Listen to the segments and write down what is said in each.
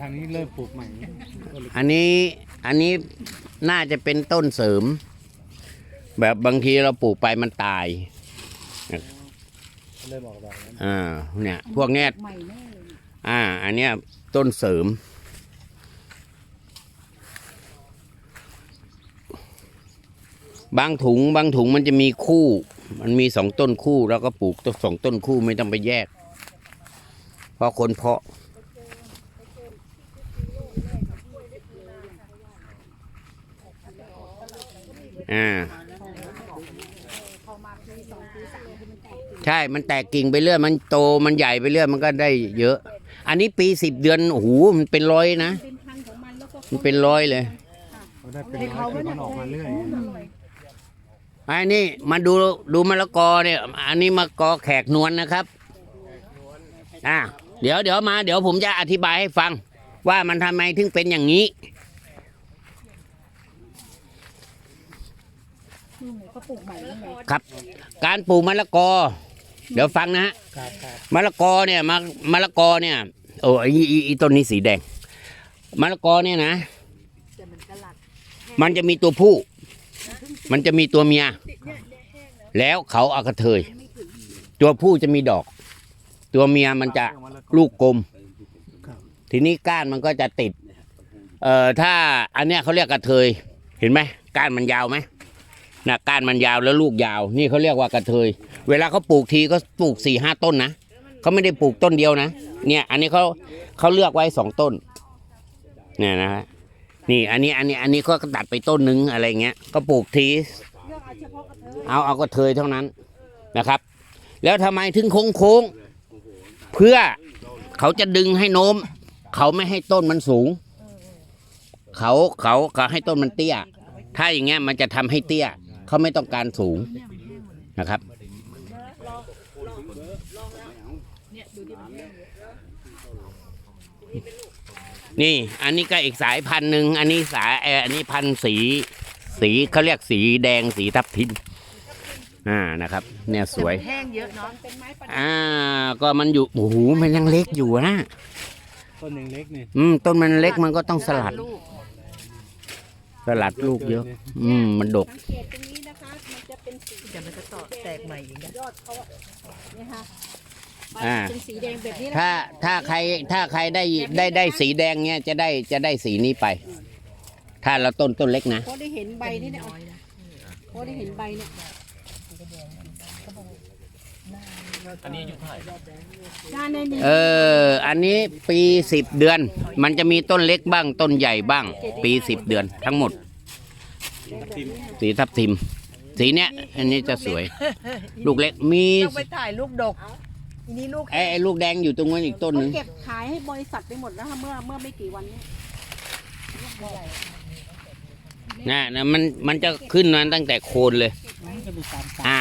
ทางนี้เริ่มปลูกใหม่อันนี้อันนี้น่าจะเป็นต้นเสริม แบบบางทีเราปลูกไปมันตายเริ่มออกดอกแล้วอ่าเนี่ยพวกเนี้ยใหม่แน่เลยอ่า อันเนี้ยต้นเสริม บางถุงบางถุงมันจะมีคู่ มันมีสองต้นคู่ แล้วก็ปลูกต้นสองต้นคู่ไม่ต้องไปแยก เพราะคนเพาะ อ่าพอมาปีสองปีสามคือมันแตกใช่ มันแตกกิ่งไปเรื่อย มันโต มันใหญ่ไปเรื่อย มันก็ได้เยอะ อันนี้ปีสิบเดือน โอ้โห มันเป็นร้อยนะเป็นพันธุ์ของมันแล้วก็มันเป็นร้อยเลยเขาได้เป็นร้อยคือมันออกมาเรื่อยอันนี้มาดูดูมะละกอเนี่ย อันนี้มะละกอแขกนวลนะครับ อ่า เดี๋ยวเดี๋ยวมา เดี๋ยวผมจะอธิบายให้ฟัง ว่ามันทำไมถึงเป็นอย่างนี้ นู่นไง เขาปลูกใหม่แล้วไงครับ การปลูกมะละกอ เดี๋ยวฟังนะฮะครับครับมะละกอเนี่ยมะมะละกอเนี่ยโอ้ยอีอีต้นนี้สีแดงมะละกอเนี่ยนะ แต่มันกระหลัดมันจะมีตัวผู้ มันจะมีตัวเมีย แล้วเขาเอากระเทย ตัวผู้จะมีดอก ตัวเมียมันจะลูกกลม ทีนี้ก้านมันก็จะติด เอ่อถ้าอันเนี้ยเขาเรียกกระเทย เห็นไหมก้านมันยาวไหม นะก้านมันยาวแล้วลูกยาว นี่เขาเรียกว่ากระเทย เวลาเขาปลูกทีก็ปลูกสี่ห้าต้นนะเขาไม่ได้ปลูกต้นเดียวนะ เนี่ย อันนี้เขาเขาเลือกไว้สองต้น เนี่ยนะฮะนี่อันนี้อันนี้อันนี้ก็ตัดไปต้นหนึงอะไรเงี้ยก็ปลูกทีเอาเอากระเทยเท่านั้นนะครับ แล้วทำไมถึงโค้งโค้งเพื่อเขาจะดึงให้โน้ม เขาไม่ให้ต้นมันสูง เขาเขาเขาให้ต้นมันเตี้ย ถ้าอย่างเงี้ยมันจะทำให้เตี้ย เขาไม่ต้องการสูงนะครับนี่ อันนี้ก็อีกสายพันธุ์หนึ่งอันนี้สายเอออันนี้พันธุ์สี สีเขาเรียกสีแดงสีทับทิมอ่านะครับ เนี่ยสวยแห้งเยอะเนาะเป็นไม้ประดับอ่า ก็มันอยู่โอ้โหมันยังเล็กอยู่นะต้นยังเล็กนี่อืมต้นมันเล็กมันก็ต้องสลัดลูกสลัดลูกเยอะ อืมมันดกสังเกตตรงนี้นะคะมัน จะเป็นสีเดี๋ยวมันจะต่อแตกใหม่อีกนะยอดเขาอะเนี่ยค่ะอ่า เป็นสีแดงแบบนี้นะถ้าถ้าใครถ้าใครได้ได้ได้สีแดงเนี้ยจะได้จะได้สีนี้ไป ถ้าเราต้นต้นเล็กนะเพราะได้เห็นใบนี่เนี่ยเพราะได้เห็นใบเนี่ยอันนี้อายุเท่าไหร่ด้านในนี้เออ อันนี้ปีสิบเดือน มันจะมีต้นเล็กบ้าง ต้นใหญ่บ้าง ปีสิบเดือนทั้งหมด สีทับทิม สีเนี้ยอันนี้จะสวย ลูกเล็กมีต้องไปถ่ายลูกดกทีนี้ลูกไอ้ไอ้ลูกแดงอยู่ตรงนั้นอีกต้นหเขานึ่งเก็บขายให้บริษัทไปหมดแล้วค่ะเมื่อเมื่อไม่กี่วันนี้นะนะมันมันจะขึ้นมาตั้งแต่โคนเลย จะมีตามตาอ่า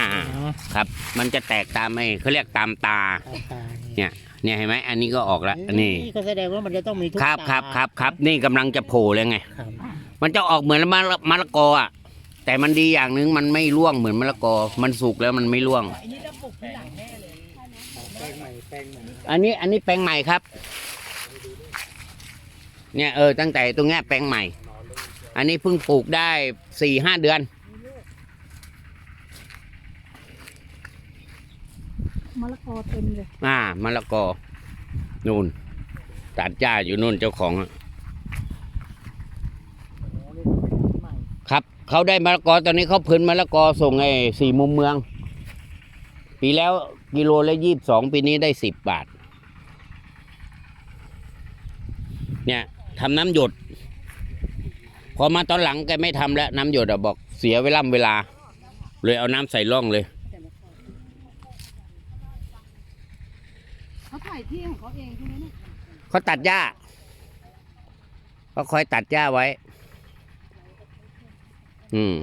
ครับ มันจะแตกตามไม่เขาเรียกตามตา ตามตาเนี่ยเนี่ยเห็นไหมอันนี้ก็ออกแล้วนี่ก็แสดงว่ามันจะต้องมีทุกครับตาครับครับครับนี่กำลังจะโผล่เลยไง ครับมันจะออกเหมือนมะละมะละกออะ แต่มันดีอย่างหนึ่งมันไม่ร่วงเหมือนมะละกอ มันสุกแล้วมันไม่ร่วง อันนี้เราปลูกที่หลังแน่เลยแป้งใหม่แป้งใหม่อันนี้อันนี้แปลงใหม่ครับ เนี่ยเออตั้งแต่ตรงเนี้ยแปลงใหม่ อันนี้เพิ่งปลูกได้สี่ห้าเดือน มะละกอเต็มเลย อ่ามะละกอ นู่นตัดหญ้าอยู่นู่นเจ้าของอะครับ เขาได้มะละกอตอนนี้เขาเพิ่นมะละกอส่งไอ้สี่มุมเมือง ปีแล้วกิโลละยี่สิบสองปีนี้ได้สิบบาท เนี่ยทำน้ำหยด พอมาตอนหลังแกไม่ทำแล้วน้ำหยดอะบอกเสียเวลาเวลา เลยเอาน้ำใส่ร่องเลยเขาถ่ายที่ของเขาเองใช่ไหมเนี่ยเขาตัดหญ้าเขาคอยตัดหญ้าไว้ อืม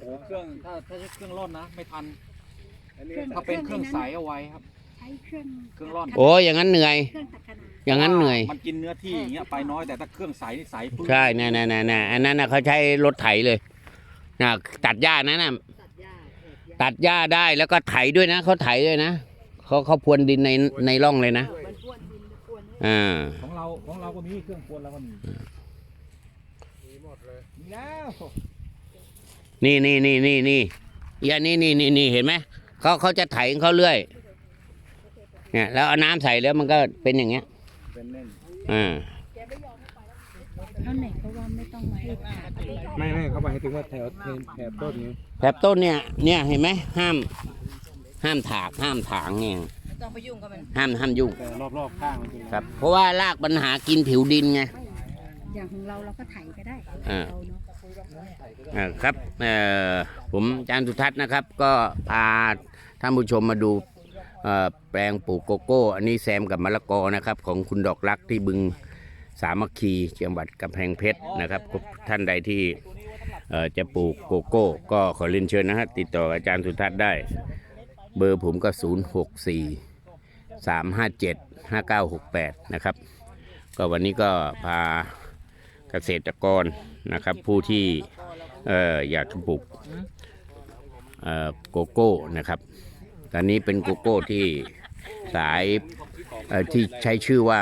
โอ้เครื่องถ้าถ้าใช้เครื่องร่อนนะไม่ทันถ้าเป็นเครื่องใสเอาไว้ครับ ใช้เครื่องเครื่องร่อน โอ้ยอย่างนั้นเหนื่อย เครื่องตัดขนาดอย่างนั้นเหนื่อย มันกินเนื้อที่อย่างเงี้ยไปน้อยแต่ถ้าเครื่องใสนี่ใสปึ๊บใช่แน่แน่แน่แน่อันนั้นนะเขาใช้รถไถเลยนะตัดหญ้านั้นนะตัดหญ้าตัดหญ้าได้แล้วก็ไถด้วยนะเขาไถด้วยนะเขาเขาพรวนดินในในร่องเลยนะมันป้วนดินป้วนอ่าของเราของเราก็มีเครื่องกวนเราก็มีมีหมดเลยมีแล้ว นี่นี่นี่นี่นี่อย่านี่นี่นี่นี่เห็นไหมเขาเขาจะไถของเขาเรื่อย เนี่ยแล้วเอาน้ำใส่แล้วมันก็เป็นอย่างเงี้ยเป็นเล่นอ่าเท่าไหนเพราะว่าไม่ต้องมาให้ผ่าไม่ไม่เขาหมายถึงว่าแถวแถวแถวต้นนี้แถบต้นเนี่ย เนี่ยเห็นไหมห้าม ห้ามถากห้ามถางเนี่ยไม่ต้องไปยุ่งกับมันห้ามห้ามยุ่งแต่รอบๆข้างมันเป็นครับ เพราะว่ารากปัญหากินผิวดินไงอย่างของเราเราก็ไถก็ได้อ่าเราเนาะ อ่าครับเอ่อผมอาจารย์สุทัศน์นะครับ ก็พาท่านผู้ชมมาดูเอ่อแปลงปลูกโกโก้ อันนี้แซมกับมะละกอนะครับ ของคุณดอกรักที่บึงสามัคคีจังหวัดกำแพงเพชรนะครับ ท่านใดที่เอ่อจะปลูกโกโก้ ก็ขอเรียนเชิญนะฮะติดต่ออาจารย์สุทัศน์ได้ เบอร์ผมก็ 0 6 4 3 5 7 5 9 6 8 นะครับ ก็วันนี้ก็พาเกษตรกร นะครับ ผู้ที่อยากจะปลูกโกโก้นะครับ ตอนนี้เป็นโกโก้ที่สายที่ใช้ชื่อว่า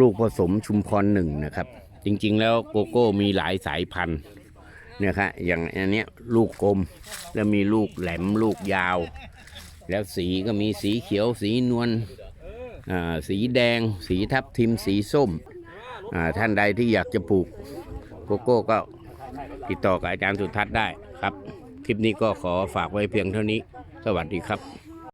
ลูกผสมชุมพรหนึ่งนะครับ จริงๆ แล้วโกโก้มีหลายสายพันธุ์เนี่ยครับอย่างอันนี้ลูกกลมแล้วมีลูกแหลมลูกยาว แล้วสีก็มีสีเขียวสีนวลสีแดง สีทับทิมสีส้ม ท่านใดที่อยากจะปลูกโกโก้ก็ติดต่อกับอาจารย์สุทัศน์ได้ครับ คลิปนี้ก็ขอฝากไว้เพียงเท่านี้ สวัสดีครับ